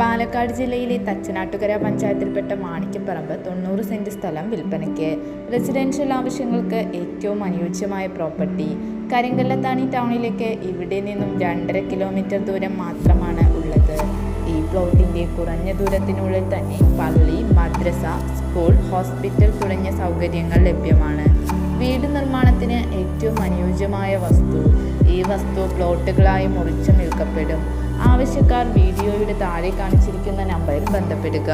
പാലക്കാട് ജില്ലയിലെ തച്ചനാട്ടുകര പഞ്ചായത്തിൽപ്പെട്ട മാണിക്കപ്പറമ്പ് തൊണ്ണൂറ് സെന്റ് സ്ഥലം വിൽപ്പനയ്ക്ക് റെസിഡൻഷ്യൽ ആവശ്യങ്ങൾക്ക് ഏറ്റവും അനുയോജ്യമായ പ്രോപ്പർട്ടി കരിങ്കല്ലത്താണി ടൗണിലേക്ക് ഇവിടെ നിന്നും രണ്ടര കിലോമീറ്റർ ദൂരം മാത്രമാണ് ഉള്ളത്. ഈ പ്ലോട്ടിന്റെ കുറഞ്ഞ ദൂരത്തിനുള്ളിൽ തന്നെ പള്ളി മദ്രസ സ്കൂൾ ഹോസ്പിറ്റൽ തുടങ്ങിയ സൗകര്യങ്ങൾ ലഭ്യമാണ്. വീട് നിർമ്മാണത്തിന് ഏറ്റവും അനുയോജ്യമായ വസ്തു. ഈ വസ്തു പ്ലോട്ടുകളായി മുറിച്ചു നിൽക്കപ്പെടും. ആവശ്യക്കാർ വീഡിയോയുടെ താഴെ കാണിച്ചിരിക്കുന്ന നമ്പറിൽ ബന്ധപ്പെടുക.